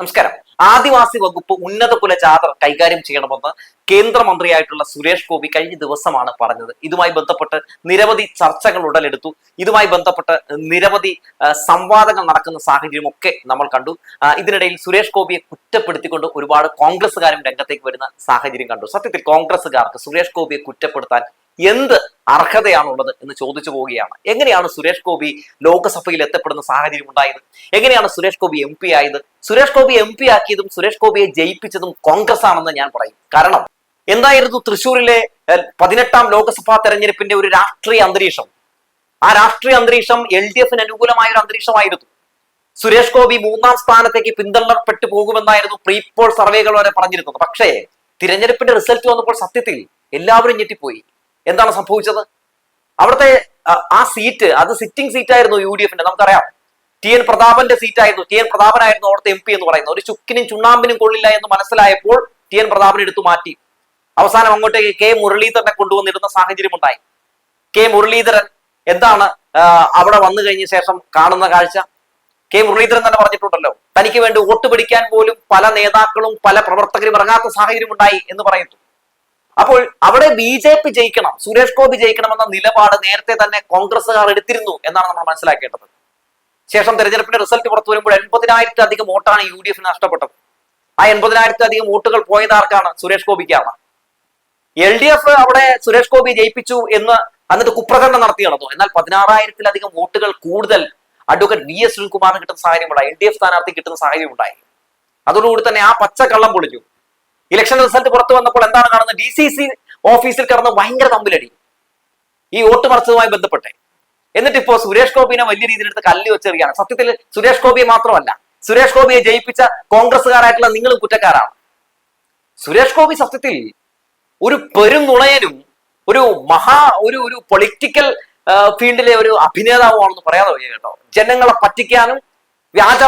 നമസ്കാരം. ആദിവാസി വകുപ്പ് ഉന്നത കുല ജാഥ കൈകാര്യം ചെയ്യണമെന്ന് കേന്ദ്രമന്ത്രിയായിട്ടുള്ള സുരേഷ് ഗോപി കഴിഞ്ഞ ദിവസമാണ് പറഞ്ഞത്. ഇതുമായി ബന്ധപ്പെട്ട് നിരവധി ചർച്ചകൾ ഉടലെടുത്തു. ഇതുമായി ബന്ധപ്പെട്ട് നിരവധി സംവാദങ്ങൾ നടക്കുന്ന സാഹചര്യമൊക്കെ നമ്മൾ കണ്ടു. ഇതിനിടയിൽ സുരേഷ് ഗോപിയെ കുറ്റപ്പെടുത്തിക്കൊണ്ട് ഒരുപാട് കോൺഗ്രസ്സുകാരും രംഗത്തേക്ക് വരുന്ന സാഹചര്യം കണ്ടു. സത്യത്തിൽ കോൺഗ്രസ്സുകാർക്ക് സുരേഷ് ഗോപിയെ കുറ്റപ്പെടുത്താൻ എന്ത് അർഹതയാണുള്ളത് എന്ന് ചോദിച്ചു പോവുകയാണ്. എങ്ങനെയാണ് സുരേഷ് ഗോപി ലോക്സഭയിൽ എത്തപ്പെടുന്ന സാഹചര്യം ഉണ്ടായത്? എങ്ങനെയാണ് സുരേഷ് ഗോപി എം പി ആയത്? സുരേഷ് ഗോപി എം പി ആക്കിയതും സുരേഷ് ഗോപിയെ ജയിപ്പിച്ചതും കോൺഗ്രസ് ആണെന്ന് ഞാൻ പറയും. കാരണം എന്തായിരുന്നു തൃശൂരിലെ പതിനെട്ടാം ലോക്സഭാ തെരഞ്ഞെടുപ്പിന്റെ ഒരു രാഷ്ട്രീയ അന്തരീക്ഷം? ആ രാഷ്ട്രീയ അന്തരീക്ഷം എൽ ഡി എഫിന് അനുകൂലമായ ഒരു അന്തരീക്ഷമായിരുന്നു. സുരേഷ് ഗോപി മൂന്നാം സ്ഥാനത്തേക്ക് പിന്തള്ളപ്പെട്ടു പോകുമെന്നായിരുന്നു പ്രീപോൾ സർവേകൾ വരെ പറഞ്ഞിരുന്നത്. പക്ഷേ തിരഞ്ഞെടുപ്പിന്റെ റിസൾട്ട് വന്നപ്പോൾ സത്യത്തിൽ എല്ലാവരും ഞെട്ടിപ്പോയി. എന്താണ് സംഭവിച്ചത്? അവിടുത്തെ ആ, സീറ്റ് അത് സിറ്റിംഗ് സീറ്റ് ആയിരുന്നു യു ഡി എഫിന്റെ. നമുക്കറിയാം. ടി എൻ പ്രതാപന്റെ സീറ്റ് ആയിരുന്നു. ടി എൻ പ്രതാപനായിരുന്നു അവിടുത്തെ എം പി എന്ന് പറയുന്നത്. ഒരു ചുക്കിനും ചുണ്ണാമ്പിനും കൊള്ളില്ല എന്ന് മനസ്സിലായപ്പോൾ ടി എൻ പ്രതാപൻ എടുത്തു മാറ്റി. അവസാനം അങ്ങോട്ടേക്ക് കെ മുരളീധരനെ കൊണ്ടുവന്നിരുന്ന സാഹചര്യം ഉണ്ടായി. കെ മുരളീധരൻ എന്താണ് അവിടെ വന്നു കഴിഞ്ഞ ശേഷം കാണുന്ന കാഴ്ച? കെ മുരളീധരൻ തന്നെ പറഞ്ഞിട്ടുണ്ടല്ലോ തനിക്ക് വേണ്ടി വോട്ട് പിടിക്കാൻ പോലും പല നേതാക്കളും പല പ്രവർത്തകരും ഇറങ്ങാത്ത സാഹചര്യം ഉണ്ടായി എന്ന് പറയുന്നു. അപ്പോൾ അവിടെ ബി ജെ പി ജയിക്കണം സുരേഷ് ഗോപി ജയിക്കണമെന്ന നിലപാട് നേരത്തെ തന്നെ കോൺഗ്രസ്സുകാർ എടുത്തിരുന്നു എന്നാണ് നമ്മൾ മനസ്സിലാക്കേണ്ടത്. ശേഷം തെരഞ്ഞെടുപ്പിന്റെ റിസൾട്ട് പുറത്തു വരുമ്പോൾ എൺപതിനായിരത്തിലധികം വോട്ടാണ് യു ഡി എഫിന് നഷ്ടപ്പെട്ടത്. ആ എൺപതിനായിരത്തിലധികം വോട്ടുകൾ പോയത് ആർക്കാണ്? സുരേഷ് ഗോപിക്കാണ്. എൽ ഡി എഫ് അവിടെ സുരേഷ് ഗോപി ജയിപ്പിച്ചു എന്ന് എന്നിട്ട് കുപ്രകടനം നടത്തി നടന്നു എന്നാൽ പതിനാറായിരത്തിലധികം വോട്ടുകൾ കൂടുതൽ അഡ്വക്കേറ്റ് വി എസ് സുനിൽകുമാറിന് കിട്ടുന്ന സാഹചര്യം ഉണ്ടായി എൽ ഡി എഫ് സ്ഥാനാർത്ഥി കിട്ടുന്ന സാഹചര്യം ഉണ്ടായി അതോടുകൂടി തന്നെ ആ പച്ച കള്ളം പൊളിഞ്ഞു. ഇലക്ഷൻ റിസൾട്ട് പുറത്തു വന്നപ്പോൾ എന്താണ് കാണുന്നത് ഡി സി സി ഓഫീസിൽ കിടന്ന് ഭയങ്കര തമ്പിലടി ഈ വോട്ട് മറച്ചതുമായി ബന്ധപ്പെട്ട്. എന്നിട്ട് ഇപ്പോ സുരേഷ് ഗോപിനെ വലിയ രീതിയിൽ എടുത്ത് കല്ല് വെച്ചെറിയാണ്. സത്യത്തിൽ സുരേഷ് ഗോപിയെ മാത്രമല്ല സുരേഷ് ഗോപിയെ ജയിപ്പിച്ച കോൺഗ്രസ്സുകാരായിട്ടുള്ള നിങ്ങളും കുറ്റക്കാരാണ്. സുരേഷ് ഗോപി സത്യത്തിൽ ഒരു പെരുനുണയനും ഒരു മഹാ ഒരു ഒരു പൊളിറ്റിക്കൽ ഫീൽഡിലെ ഒരു അഭിനേതാവുമാണെന്ന് പറയാതെ കേട്ടോ. ജനങ്ങളെ പറ്റിക്കാനും വ്യാജ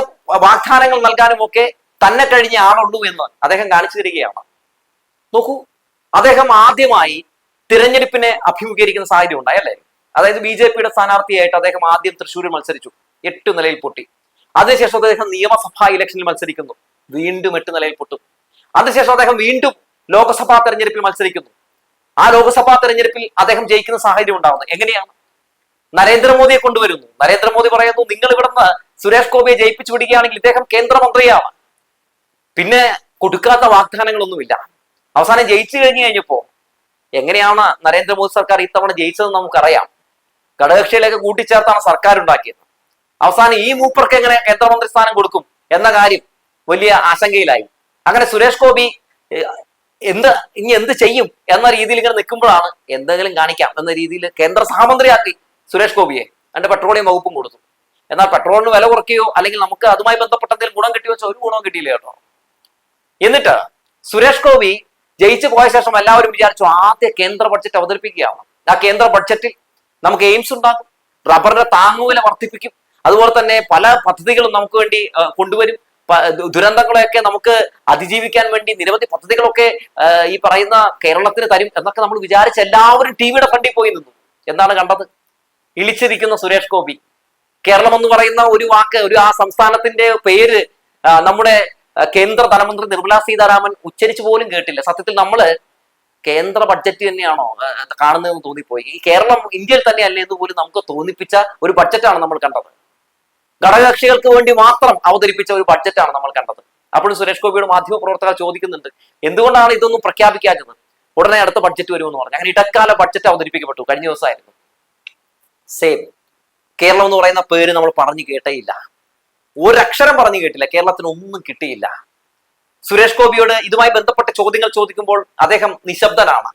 വാഗ്ദാനങ്ങൾ നൽകാനും ഒക്കെ തന്നെ കഴിഞ്ഞ ആളുള്ളൂ എന്ന് അദ്ദേഹം കാണിച്ചു തരികയാണ്. നോക്കൂ അദ്ദേഹം ആദ്യമായി തിരഞ്ഞെടുപ്പിനെ അഭിമുഖീകരിക്കുന്ന സാഹചര്യം ഉണ്ടായി അല്ലേ? അതായത് ബി ജെ പിയുടെ സ്ഥാനാർത്ഥിയായിട്ട് അദ്ദേഹം ആദ്യം തൃശ്ശൂരിൽ മത്സരിച്ചു എട്ട് നിലയിൽ പൊട്ടി. അതിനുശേഷം അദ്ദേഹം നിയമസഭാ ഇലക്ഷനിൽ മത്സരിക്കുന്നു വീണ്ടും എട്ട് നിലയിൽ പൊട്ടും. അതിനുശേഷം അദ്ദേഹം വീണ്ടും ലോക്സഭാ തെരഞ്ഞെടുപ്പിൽ മത്സരിക്കുന്നു. ആ ലോക്സഭാ തെരഞ്ഞെടുപ്പിൽ അദ്ദേഹം ജയിക്കുന്ന സാഹചര്യം ഉണ്ടാവുന്നത് എങ്ങനെയാണ്? നരേന്ദ്രമോദിയെ കൊണ്ടുവരുന്നു. നരേന്ദ്രമോദി പറയുന്നു നിങ്ങൾ ഇവിടുന്ന് സുരേഷ് ഗോപിയെ ജയിപ്പിച്ചു വിടുകയാണെങ്കിൽ ഇദ്ദേഹം കേന്ദ്രമന്ത്രിയാണ്. പിന്നെ കൊടുക്കാത്ത വാഗ്ദാനങ്ങളൊന്നുമില്ല. അവസാനം ജയിച്ചു കഴിഞ്ഞു കഴിഞ്ഞപ്പോ എങ്ങനെയാണ് നരേന്ദ്രമോദി സർക്കാർ ഇത്തവണ ജയിച്ചതെന്ന് നമുക്കറിയാം. ഘടകകക്ഷിയിലേക്ക് കൂട്ടിച്ചേർത്താണ് സർക്കാർ ഉണ്ടാക്കിയത് അവസാനം ഈ മൂപ്പർക്ക് എങ്ങനെ കേന്ദ്രമന്ത്രി സ്ഥാനം കൊടുക്കും എന്ന കാര്യം വലിയ ആശങ്കയിലായി. അങ്ങനെ സുരേഷ് ഗോപി എന്ത് ഇനി എന്ത് ചെയ്യും എന്ന രീതിയിൽ ഇങ്ങനെ നിൽക്കുമ്പോഴാണ് എന്തെങ്കിലും കാണിക്കാം എന്ന രീതിയിൽ കേന്ദ്ര സഹമന്ത്രിയാക്കി സുരേഷ് ഗോപിയെ അതിന്റെ പെട്രോളിയം വകുപ്പും കൊടുത്തു. എന്നാൽ പെട്രോളിന് വില കുറയ്ക്കുകയോ അല്ലെങ്കിൽ നമുക്ക് അതുമായി ബന്ധപ്പെട്ട എന്തെങ്കിലും ഗുണം കിട്ടിയോ ഒരു ഗുണവും കിട്ടിയില്ല കേട്ടോ. എന്നിട്ട് സുരേഷ് ഗോപി ജയിച്ചു പോയ ശേഷം എല്ലാവരും വിചാരിച്ചു ആദ്യ കേന്ദ്ര ബഡ്ജറ്റ് അവതരിപ്പിക്കുകയാണ്. ആ കേന്ദ്ര ബഡ്ജറ്റിൽ നമുക്ക് എയിംസ് ഉണ്ടാകും. റബ്ബറിന്റെ താങ്ങുവില വർദ്ധിപ്പിക്കും. അതുപോലെ തന്നെ പല പദ്ധതികളും നമുക്ക് വേണ്ടി കൊണ്ടുവരും. ദുരന്തങ്ങളെയൊക്കെ നമുക്ക് അതിജീവിക്കാൻ വേണ്ടി നിരവധി പദ്ധതികളൊക്കെ ഈ പറയുന്ന കേരളത്തിന് തരും എന്നൊക്കെ നമ്മൾ വിചാരിച്ച് എല്ലാവരും ടി വിയുടെ ഫണ്ടിൽ പോയി നിന്നു. എന്താണ് കണ്ടത്? ഇളിച്ചിരിക്കുന്ന സുരേഷ് ഗോപി. കേരളം എന്ന് പറയുന്ന ഒരു വാക്ക് ഒരു ആ സംസ്ഥാനത്തിന്റെ പേര് നമ്മുടെ കേന്ദ്ര ധനമന്ത്രി നിർമ്മലാ സീതാരാമൻ ഉച്ചരിച്ചു പോലും കേട്ടില്ല. സത്യത്തിൽ നമ്മൾ കേന്ദ്ര ബഡ്ജറ്റ് തന്നെയാണോ കാണുന്നതെന്ന് തോന്നിപ്പോയി. ഈ കേരളം ഇന്ത്യയിൽ തന്നെ അല്ലേ എന്ന് പോലും നമുക്ക് തോന്നിപ്പിച്ച ഒരു ബഡ്ജറ്റാണ് നമ്മൾ കണ്ടത്. ഘടകകക്ഷികൾക്ക് വേണ്ടി മാത്രം അവതരിപ്പിച്ച ഒരു ബഡ്ജറ്റാണ് നമ്മൾ കണ്ടത്. അപ്പോഴും സുരേഷ് ഗോപിയുടെ മാധ്യമ പ്രവർത്തകർ ചോദിക്കുന്നുണ്ട് എന്തുകൊണ്ടാണ് ഇതൊന്നും പ്രഖ്യാപിക്കാത്തത് ഉടനെ അടുത്ത ബഡ്ജറ്റ് വരുമെന്ന് പറഞ്ഞു. അങ്ങനെ ഇടക്കാല ബഡ്ജറ്റ് അവതരിപ്പിക്കപ്പെട്ടു കഴിഞ്ഞ ദിവസമായിരുന്നു. സെയിം കേരളം എന്ന് പറയുന്ന പേര് നമ്മൾ പറഞ്ഞു കേട്ടേയില്ല ഒരക്ഷരം പറഞ്ഞു കേട്ടില്ല. കേരളത്തിന് ഒന്നും കിട്ടിയില്ല. സുരേഷ് ഗോപിയോട് ഇതുമായി ബന്ധപ്പെട്ട ചോദ്യങ്ങൾ ചോദിക്കുമ്പോൾ അദ്ദേഹം നിശബ്ദനാണ്.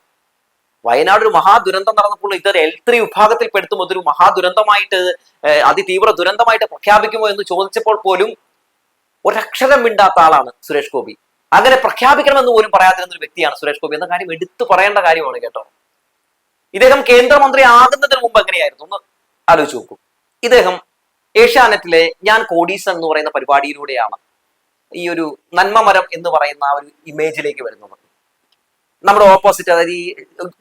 വയനാട് ഒരു മഹാദുരന്തം നടന്നപ്പോൾ ഇത് എൽ ത്രീ വിഭാഗത്തിൽ പെടുത്തും അതൊരു മഹാദുരന്തമായിട്ട് അതിതീവ്ര ദുരന്തമായിട്ട് പ്രഖ്യാപിക്കുമോ എന്ന് ചോദിച്ചപ്പോൾ പോലും ഒരക്ഷരം മിണ്ടാത്ത ആളാണ് സുരേഷ് ഗോപി. അങ്ങനെ പ്രഖ്യാപിക്കണമെന്ന് പോലും പറയാതിരുന്ന ഒരു വ്യക്തിയാണ് സുരേഷ് ഗോപി. എന്ന കാര്യം എടുത്തു പറയേണ്ട കാര്യമാണ് കേട്ടോ. ഇദ്ദേഹം കേന്ദ്രമന്ത്രി ആകുന്നതിന് മുമ്പ് എങ്ങനെയായിരുന്നു? ഒന്ന് ആലോചിച്ച് നോക്കൂ. ഇദ്ദേഹം ഏഷ്യാനെറ്റിലെ ഞാൻ കോടീസൻ എന്ന് പറയുന്ന പരിപാടിയിലൂടെയാണ് ഈ ഒരു നന്മമരം എന്ന് പറയുന്ന ആ ഒരു ഇമേജിലേക്ക് വരുന്നത്. നമ്മുടെ ഓപ്പോസിറ്റ് അതായത് ഈ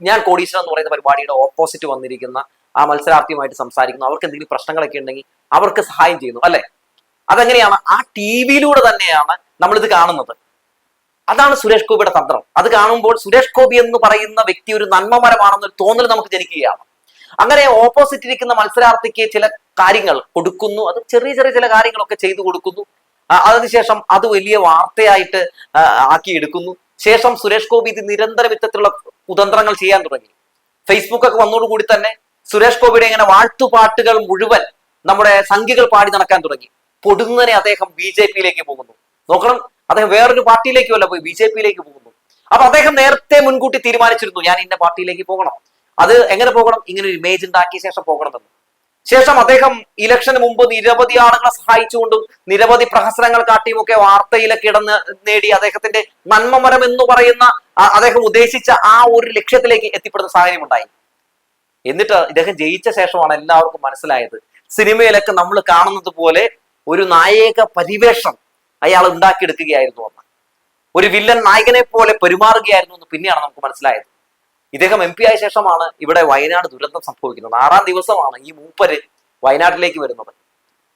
ഞാൻ കോടീശ്വരൻ എന്ന് പറയുന്ന പരിപാടിയുടെ ഓപ്പോസിറ്റ് വന്നിരിക്കുന്ന ആ മത്സരാർത്ഥിയുമായിട്ട് സംസാരിക്കുന്നു. അവർക്ക് എന്തെങ്കിലും പ്രശ്നങ്ങളൊക്കെ ഉണ്ടെങ്കിൽ അവർക്ക് സഹായം ചെയ്യുന്നു അല്ലെ? അതെങ്ങനെയാണ്? ആ ടി വിയിലൂടെ തന്നെയാണ് നമ്മളിത് കാണുന്നത്. അതാണ് സുരേഷ് ഗോപിയുടെ തന്ത്രം. അത് കാണുമ്പോൾ സുരേഷ് ഗോപി എന്ന് പറയുന്ന വ്യക്തി ഒരു നന്മമരമാണെന്നൊരു തോന്നൽ നമുക്ക് ജനിക്കുകയാണ്. അങ്ങനെ ഓപ്പോസിറ്റ് ഇരിക്കുന്ന മത്സരാർത്ഥിക്ക് ചില കാര്യങ്ങൾ കൊടുക്കുന്നു. അത് ചെറിയ ചെറിയ ചില കാര്യങ്ങളൊക്കെ ചെയ്തു കൊടുക്കുന്നു. അതിനുശേഷം അത് വലിയ വാർത്തയായിട്ട് ആക്കിയെടുക്കുന്നു. ശേഷം സുരേഷ് ഗോപി ഇത് നിരന്തരം ഇത്തരത്തിലുള്ള കുതന്ത്രങ്ങൾ ചെയ്യാൻ തുടങ്ങി. ഫേസ്ബുക്ക് ഒക്കെ വന്നതോടുകൂടി തന്നെ സുരേഷ് ഗോപിയുടെ ഇങ്ങനെ വാഴ്ത്തുപാട്ടുകൾ മുഴുവൻ നമ്മുടെ സംഖ്യകൾ പാടി നടക്കാൻ തുടങ്ങി. പൊടുന്നനെ അദ്ദേഹം ബി ജെ പിയിലേക്ക് പോകുന്നു. നോക്കണം അദ്ദേഹം വേറൊരു പാർട്ടിയിലേക്കുമല്ല പോയി ബി ജെ പിയിലേക്ക് പോകുന്നു. അപ്പൊ അദ്ദേഹം നേരത്തെ മുൻകൂട്ടി തീരുമാനിച്ചിരുന്നു ഞാൻ ഇന്ന പാർട്ടിയിലേക്ക് പോകണം. അത് എങ്ങനെ പോകണം? ഇങ്ങനെ ഒരു ഇമേജ് ഉണ്ടാക്കിയ ശേഷം പോകണമെന്ന്. ശേഷം അദ്ദേഹം ഇലക്ഷന് മുമ്പ് നിരവധി ആളുകളെ സഹായിച്ചുകൊണ്ടും നിരവധി പ്രഹസനങ്ങൾ കാട്ടിയും ഒക്കെ വാർത്തയിലൊക്കെ ഇടന്ന് നേടി അദ്ദേഹത്തിന്റെ നന്മമരം എന്ന് പറയുന്ന അദ്ദേഹം ഉദ്ദേശിച്ച ആ ഒരു ലക്ഷ്യത്തിലേക്ക് എത്തിപ്പെടുന്ന സാഹചര്യം ഉണ്ടായി. എന്നിട്ട് ഇദ്ദേഹം ജയിച്ച ശേഷമാണ് എല്ലാവർക്കും മനസ്സിലായത്. സിനിമയിലൊക്കെ നമ്മൾ കാണുന്നത് പോലെ ഒരു നായക പരിവേഷം അയാൾ ഉണ്ടാക്കിയെടുക്കുകയായിരുന്നു എന്ന് ഒരു വില്ലൻ നായകനെ പോലെ പെരുമാറുകയായിരുന്നു എന്ന് പിന്നെയാണ് നമുക്ക് മനസ്സിലായത്. ഇദ്ദേഹം എം പി ആയ ശേഷമാണ് ഇവിടെ വയനാട് ദുരന്തം സംഭവിക്കുന്നത്. ആറാം ദിവസമാണ് ഈ മൂപ്പര് വയനാട്ടിലേക്ക് വരുന്നത്.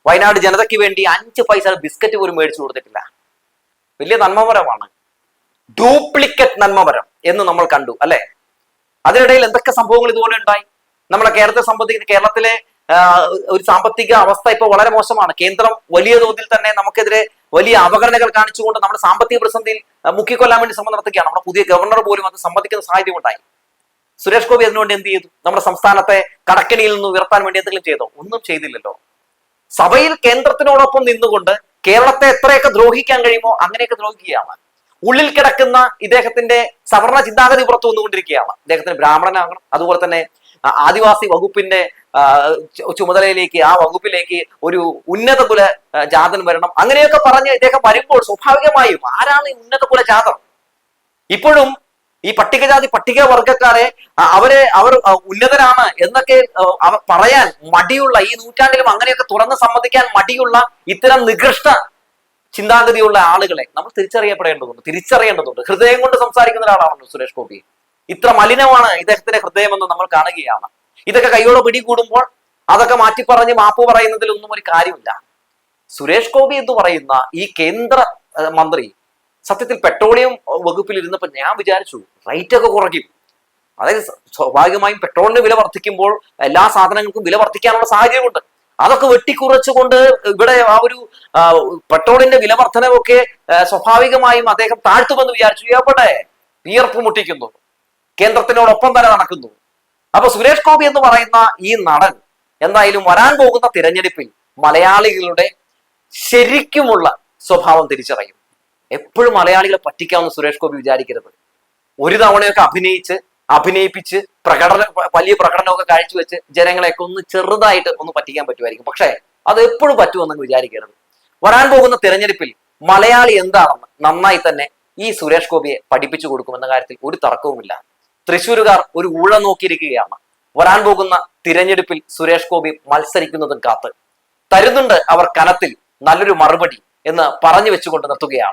വയനാട് ജനതയ്ക്ക് വേണ്ടി അഞ്ച് പൈസ ബിസ്ക്കറ്റ് പോലും മേടിച്ചു കൊടുത്തിട്ടില്ല. വലിയ നന്മമരമാണ്. ഡ്യൂപ്ലിക്കറ്റ് നന്മമരം എന്ന് നമ്മൾ കണ്ടു അല്ലെ? അതിനിടയിൽ എന്തൊക്കെ സംഭവങ്ങൾ ഇതുപോലെ ഉണ്ടായി? നമ്മളെ കേരളത്തെ സംബന്ധിക്കുന്ന കേരളത്തിലെ ഒരു സാമ്പത്തിക അവസ്ഥ ഇപ്പോൾ വളരെ മോശമാണ്. കേന്ദ്രം വലിയ തോതിൽ തന്നെ നമുക്കെതിരെ വലിയ അവഗണനകൾ കാണിച്ചുകൊണ്ട് നമ്മുടെ സാമ്പത്തിക പ്രതിസന്ധിയിൽ മുക്കിക്കൊല്ലാൻ വേണ്ടി ശ്രമം നടത്തുകയാണ്. നമ്മുടെ പുതിയ ഗവർണർ പോലും അത് സമ്മതിക്കുന്ന സാഹചര്യം ഉണ്ടായി സുരേഷ് ഗോപി അതിനുവേണ്ടി എന്ത് ചെയ്തു? നമ്മുടെ സംസ്ഥാനത്തെ കടക്കണിയിൽ നിന്ന് ഉയർത്താൻ വേണ്ടി എന്തെങ്കിലും ചെയ്തോ? ഒന്നും ചെയ്തില്ലല്ലോ. സഭയിൽ കേന്ദ്രത്തിനോടൊപ്പം നിന്നുകൊണ്ട് കേരളത്തെ എത്രയൊക്കെ ദ്രോഹിക്കാൻ കഴിയുമോ അങ്ങനെയൊക്കെ ദ്രോഹിക്കുകയാണ്. ഉള്ളിൽ കിടക്കുന്ന ഇദ്ദേഹത്തിന്റെ സവർണ ചിന്താഗതി പുറത്തു വന്നുകൊണ്ടിരിക്കുകയാണ്. ഇദ്ദേഹത്തിന് ബ്രാഹ്മണനാകണം. അതുപോലെ തന്നെ ആദിവാസി വകുപ്പിന്റെ ചുമതലയിലേക്ക് ആ വകുപ്പിലേക്ക് ഒരു ഉന്നത കുല ജാതൻ വരണം. അങ്ങനെയൊക്കെ പറഞ്ഞ് ഇദ്ദേഹം വരുമ്പോൾ സ്വാഭാവികമായും ആരാണ് ഉന്നത കുല ജാതം? ഇപ്പോഴും ഈ പട്ടികജാതി പട്ടിക വർഗക്കാരെ അവരെ അവർ ഉന്നതരാണ് എന്നൊക്കെ പറയാൻ മടിയുള്ള ഈ നൂറ്റാണ്ടിലും അങ്ങനെയൊക്കെ തുറന്ന് സമ്മതിക്കാൻ മടിയുള്ള ഇത്തരം നികൃഷ്ട ചിന്താഗതിയുള്ള ആളുകളെ നമ്മൾ തിരിച്ചറിയപ്പെടേണ്ടതുണ്ട് തിരിച്ചറിയേണ്ടതുണ്ട്. ഹൃദയം കൊണ്ട് സംസാരിക്കുന്ന ഒരാളാണല്ലോ സുരേഷ് ഗോപി. ഇത്ര മലിനമാണ് ഇദ്ദേഹത്തിന്റെ ഹൃദയമെന്ന് നമ്മൾ കാണുകയാണ്. ഇതൊക്കെ കൈയോടെ പിടികൂടുമ്പോൾ അതൊക്കെ മാറ്റി പറഞ്ഞ് മാപ്പ് പറയുന്നതിലൊന്നും ഒരു കാര്യമില്ല. സുരേഷ് ഗോപി എന്ന് പറയുന്ന ഈ കേന്ദ്ര മന്ത്രി സത്യത്തിൽ പെട്രോളിയം വകുപ്പിൽ ഇരുന്നപ്പോൾ ഞാൻ വിചാരിച്ചു റേറ്റ് ഒക്കെ കുറയ്ക്കും. അതായത് സ്വ- സ്വാഭാവികമായും പെട്രോളിന്റെ വില വർദ്ധിക്കുമ്പോൾ എല്ലാ സാധനങ്ങൾക്കും വില വർദ്ധിക്കാനുള്ള സാഹചര്യമുണ്ട്. അതൊക്കെ വെട്ടിക്കുറച്ചുകൊണ്ട് ഇവിടെ ആ ഒരു പെട്രോളിന്റെ വില വർധനവൊക്കെ സ്വാഭാവികമായും അദ്ദേഹം താഴ്ത്തുമെന്ന് വിചാരിച്ചു. എവിടെ വിയർപ്പ് മുട്ടിക്കുന്നു. കേന്ദ്രത്തിനോടൊപ്പം തന്നെ നടക്കുന്നു. അപ്പൊ സുരേഷ് ഗോപി എന്ന് പറയുന്ന ഈ നടൻ എന്തായാലും വരാൻ പോകുന്ന തിരഞ്ഞെടുപ്പിൽ മലയാളികളുടെ ശരിക്കുമുള്ള സ്വഭാവം തിരിച്ചറിയും. എപ്പോഴും മലയാളികളെ പറ്റിക്കാവുന്ന സുരേഷ് ഗോപി വിചാരിക്കരുത്. ഒരു തവണയൊക്കെ അഭിനയിച്ച് അഭിനയിപ്പിച്ച് പ്രകടന വലിയ പ്രകടനമൊക്കെ കാഴ്ചവെച്ച് ജനങ്ങളെയൊക്കെ ഒന്ന് ചെറുതായിട്ട് ഒന്ന് പറ്റിക്കാൻ പറ്റുമായിരിക്കും. പക്ഷേ അത് എപ്പോഴും പറ്റുമെന്ന് വിചാരിക്കരുത്. വരാൻ പോകുന്ന തിരഞ്ഞെടുപ്പിൽ മലയാളി എന്താണെന്ന് നന്നായി തന്നെ ഈ സുരേഷ് ഗോപിയെ പഠിപ്പിച്ചു കൊടുക്കുമെന്ന കാര്യത്തിൽ ഒരു തർക്കവുമില്ല. തൃശ്ശൂരുകാർ ഒരു ഊഴ നോക്കിയിരിക്കുകയാണ്. വരാൻ പോകുന്ന തിരഞ്ഞെടുപ്പിൽ സുരേഷ് ഗോപി മത്സരിക്കുന്നതും കാത്ത്. തരുന്നുണ്ട് അവർ കനത്തിൽ നല്ലൊരു മറുപടി എന്ന് പറഞ്ഞു വെച്ചുകൊണ്ട് നിർത്തുകയാണ്.